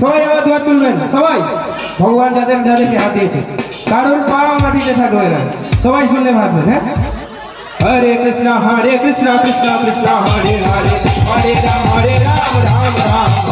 সবাই আবার দুয়ার তুলবেন, সবাই। ভগবান যাদের যাদেরকে হাত দিয়েছে, কারোর পা মাটিতে থাকবে না। সবাই শুনলে ভাসবেন হ্যাঁ? হরে কৃষ্ণ হরে কৃষ্ণ কৃষ্ণ কৃষ্ণ, হরে হরে হরে রাম হরে রাম রাম রাম।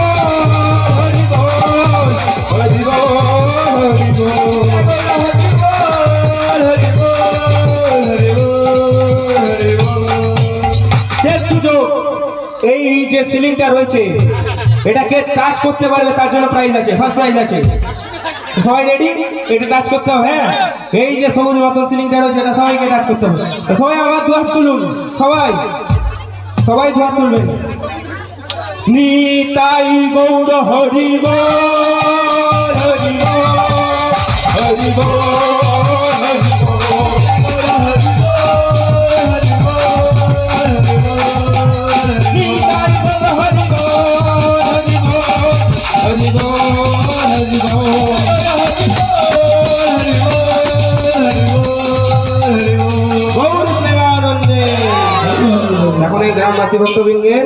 এই যে সিলিংটা রয়েছে, এটাকে টাচ করতে পারলে তার জন্য প্রাইজ আছে ফার্স্ট প্রাইজ আছে। সবাই রেডি এটা টাচ করতে হবে হ্যাঁ? এই যে সবুজ মতন সিলিংটা রয়েছে, এটা সবাইকে টাচ করতে হবে। সবাই আবার দুহাত তুলুন, সবাই। সবাই দুহাত তুলবেন। নিতাই গৌর হরি বল হরি এখন গ্রামবাসী ভক্তবৃন্দের